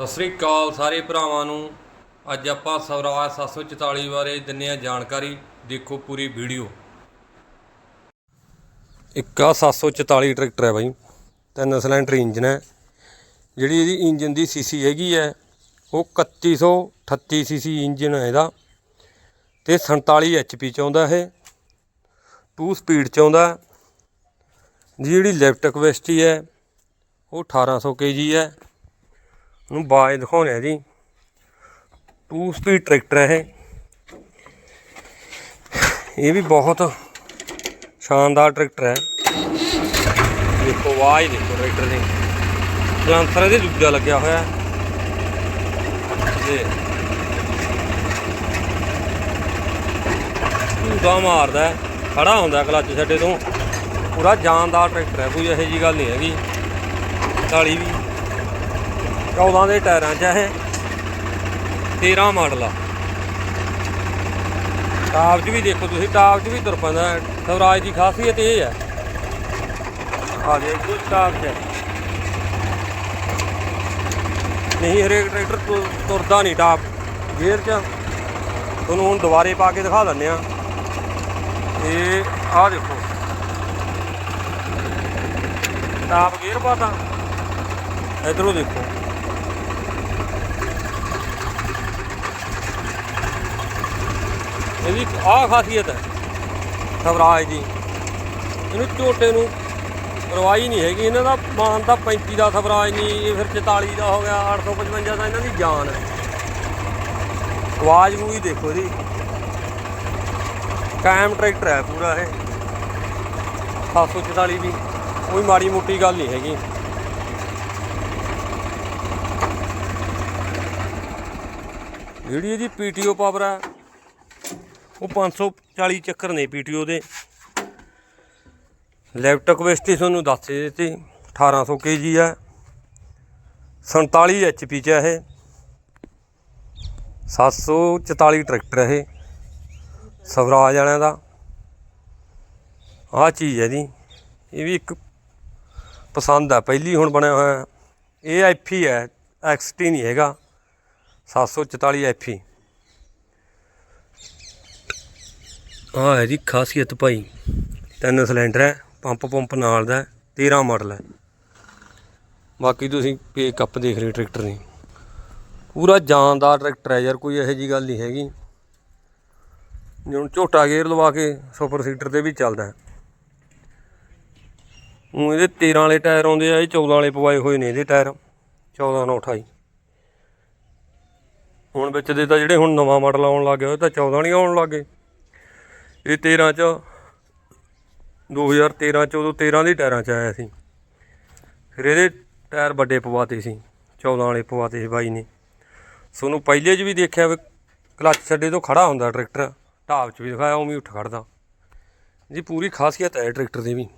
ਸਤਿ ਸ੍ਰੀ ਅਕਾਲ ਸਾਰੇ ਭਰਾਵਾਂ ਨੂੰ। ਅੱਜ ਆਪਾਂ ਸਵਰਾਜ 744 ਬਾਰੇ ਦਿੰਨੇ ਆ ਜਾਣਕਾਰੀ। ਦੇਖੋ ਪੂਰੀ ਵੀਡੀਓ। ਇੱਕ ਆ 744 ਟਰੈਕਟਰ ਹੈ ਬਾਈ। ਤਿੰਨ ਸਿਲੰਡਰ ਇੰਜਨ ਹੈ। ਜਿਹੜੀ ਇਹਦੀ ਇੰਜਨ ਦੀ ਸੀਸੀ ਹੈਗੀ ਹੈ, ਉਹ 3138 ਸੀਸੀ ਇੰਜਨ ਹੈ ਇਹਦਾ। ਤੇ 47 ਐਚਪੀ ਚ ਆਉਂਦਾ ਇਹ। 2 ਸਪੀਡ ਚ ਆਉਂਦਾ ਜਿਹੜੀ ਲੈਫਟ ਕਵੈਸਟੀ ਹੈ, ਉਹ 1800 ਕੇਜੀ ਹੈ। ਨੂੰ ਬਾਜ ਦਿਖਾਉਣੇ ਆ ਜੀ। 2 ਸਪੀਡ ਟਰੈਕਟਰ ਹੈ ਇਹ। ਇਹ ਵੀ ਬਹੁਤ ਸ਼ਾਨਦਾਰ ਟਰੈਕਟਰ ਹੈ ਦੇਖੋ, ਆਵਾਜ਼ ਦੇਖੋ ਟਰੈਕਟਰ ਦੀ। ਸਲੈਂਸਰ ਦੇ ਦੂਜਾ ਲੱਗਿਆ ਹੋਇਆ ਹੈ। ਤੇ ਧੂਦਾ ਮਾਰਦਾ ਖੜਾ ਹੁੰਦਾ ਕਲੱਚ ਛੱਡੇ ਤੋਂ। ਪੂਰਾ ਜਾਨਦਾਰ ਟਰੈਕਟਰ ਹੈ, ਕੋਈ ਇਹੋ ਜੀ ਗੱਲ ਨਹੀਂ ਹੈਗੀ। ਢਾਲੀ ਵੀ। 14 ਦੇ ਟਾਇਰਾਂ 'ਚ ਹੈ ਇਹ। 13 ਮਾਡਲ ਆ। ਟਾਪ 'ਚ ਵੀ ਦੇਖੋ ਤੁਸੀਂ, ਟਾਪ 'ਚ ਵੀ ਤੁਰ ਪੈਂਦਾ ਸਵਰਾਜ ਦੀ ਖਾਸੀਅਤ ਇਹ ਹੈ ਆ ਦੇਖੋ ਟਾਪ 'ਚ। ਨਹੀਂ, ਹਰੇਕ ਟਰੈਕਟਰ ਤੁ- ਤੁਰਦਾ ਨਹੀਂ ਟਾਪ ਗੇਅਰ 'ਚ। ਤੁਹਾਨੂੰ ਹੁਣ ਦੁਬਾਰੇ ਪਾ ਕੇ ਦਿਖਾ ਦਿੰਦੇ ਆ। ਇਹ ਆਹ ਦੇਖੋ। ਟਾਪ ਗੇਅਰ ਪਾਤਾ। ਇਧਰੋਂ ਦੇਖੋ। ਇਹਦੀ ਆਹ ਖਾਸੀਅਤ ਹੈ। ਸਵਰਾਜ ਦੀ। ਇਹਨੂੰ ਝੋਟੇ ਨੂੰ ਰਵਾਈ ਨਹੀਂ ਹੈਗੀ। ਇਹਨਾਂ ਦਾ ਮਾਨ ਤਾਂ 35 ਦਾ ਸਵਰਾਜ ਨਹੀਂ, ਇਹ ਫਿਰ 44 ਦਾ ਹੋ ਗਿਆ 855 ਦਾ ਇਹਨਾਂ ਦੀ ਜਾਨ ਹੈ। ਆਵਾਜ਼ ਵੀ ਦੇਖੋ ਜੀ ਕਾਇਮ ਟਰੈਕਟਰ ਹੈ ਪੂਰਾ ਇਹ। 744 ਵੀ ਕੋਈ ਮਾੜੀ ਮੋਟੀ ਗੱਲ ਨਹੀਂ ਹੈਗੀ। ਜਿਹੜੀ ਇਹਦੀ ਪੀਟੀਓ ਪਾਵਰ ਹੈ ਉਹ 540 ਚੱਕਰ ਨੇ ਪੀਟੀਓ ਦੇ। ਲੈਪਟਾਪ ਕਵੈਸਟੀ ਤੁਹਾਨੂੰ ਦੱਸ ਹੀ ਦਿੱਤੀ 1800 ਕੇਜੀ ਹੈ 47 ਐਚਪੀ ਚ ਹੈ ਇਹ। 744 ਟਰੈਕਟਰ ਹੈ ਇਹ, ਸਵਰਾਜ ਵਾਲਿਆਂ ਦਾ। ਆਹ ਚੀਜ਼ ਹੈ ਦੀ ਇਹ ਵੀ ਇੱਕ ਪਸੰਦ ਆ, ਪਹਿਲੀ ਹੁਣ ਬਣਿਆ ਹੋਇਆ। ਇਹ ਐਫ ਹੀ ਹੈ ਐਕਸਟੀ ਨਹੀਂ ਹੈਗਾ। 744 ਐਫ ਹੀ ਆਹ ਹੈ ਜੀ ਖਾਸੀਅਤ ਭਾਈ। ਤਿੰਨ ਸਿਲੰਡਰ ਹੈ ਪੰਪ ਪੰਪ ਨਾਲ ਦਾ ਹੈ, 13 ਮਾਡਲ ਹੈ। ਬਾਕੀ ਤੁਸੀਂ ਪੇ ਕੱਪ ਦੇਖ ਰਹੇ ਟਰੈਕਟਰ ਦੀ। ਪੂਰਾ ਜਾਨਦਾਰ ਟਰੈਕਟਰ ਹੈ ਯਾਰ ਕੋਈ ਇਹੋ ਜੀ ਗੱਲ ਨਹੀਂ ਹੈਗੀ। ਜਿਵੇਂ ਝੋਟਾ ਗੇਅਰ ਲਵਾ ਕੇ ਸੁਪਰ ਸੀਟਰ ਤੇ ਵੀ ਚੱਲਦਾ ਹੈ। ਉਹ ਇਹਦੇ 13 ਵਾਲੇ ਟਾਇਰ ਆਉਂਦੇ ਆ ਇਹ 14 ਵਾਲੇ ਪਵਾਏ ਹੋਏ ਨੇ ਇਹਦੇ ਟਾਇਰ 14 ਨਾਲ 28 ਹੁਣ ਵਿੱਚ ਦੇ ਤਾਂ ਜਿਹੜੇ ਹੁਣ ਨਵਾਂ ਮਾਡਲ ਆਉਣ ਲੱਗ ਗਿਆ ਉਹ ਤਾਂ 14 ਨਹੀਂ ਆਉਣ ਲੱਗੇ ਇਹ 13 ਚ 2013 ਚ ਉਦੋਂ 13 ਦੇ ਟਾਇਰਾਂ ਚ ਆਇਆ ਸੀ। ਫਿਰ ਇਹਦੇ ਟਾਇਰ ਵੱਡੇ ਪਵਾਤੇ ਸੀ 14 ਵਾਲੇ ਪਵਾਤੇ ਸੀ ਬਾਈ ਨੇ। ਸੋਨੂੰ ਪਹਿਲੇ 'ਚ ਵੀ ਦੇਖਿਆ ਵੀ ਕਲੱਚ ਛੱਡੇ ਤੋਂ ਖੜਾ ਹੁੰਦਾ ਟਰੈਕਟਰ, ਢਾਬ 'ਚ ਵੀ ਦਿਖਾਇਆ, ਉਵੇਂ ਹੀ ਉੱਠ ਖੜਦਾ। ਜੀ ਪੂਰੀ ਖਾਸੀਅਤ ਹੈ ਟਰੈਕਟਰ ਦੀ ਵੀ।